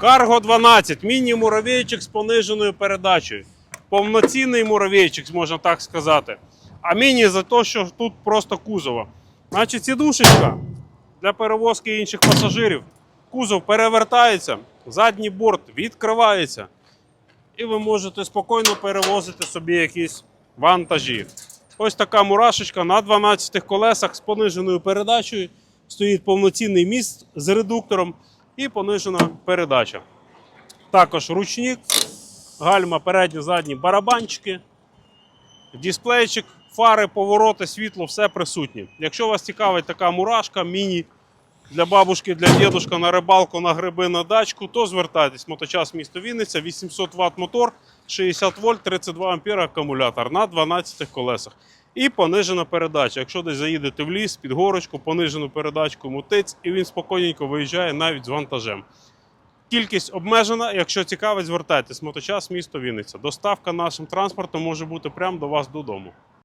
Карго 12, міні-муравейчик з пониженою передачею. Повноцінний муравейчик, можна так сказати. А міні за те, що тут просто кузова. Значить, сідушечка для перевозки інших пасажирів. Кузов перевертається, задній борт відкривається. І ви можете спокійно перевозити собі якісь вантажі. Ось така мурашечка на 12 колесах з пониженою передачею. Стоїть повноцінний міст з редуктором і понижена передача. Також ручник, гальма, передні, задні барабанчики, дисплейчик, фари, повороти, світло, все присутнє. Якщо вас цікавить така мурашка, міні для бабушки, для дідушка на рибалку, на гриби, на дачку, то звертайтесь. Моточас місто Вінниця, 800 Вт мотор, 60 вольт, 32 ампера акумулятор на 12 колесах. І понижена передача. Якщо десь заїдете в ліс, під горочку, понижену передачку мутиць, і він спокійненько виїжджає навіть з вантажем. Кількість обмежена. Якщо цікавить, звертайтесь. Моточас місто Вінниця. Доставка нашим транспортом може бути прямо до вас додому.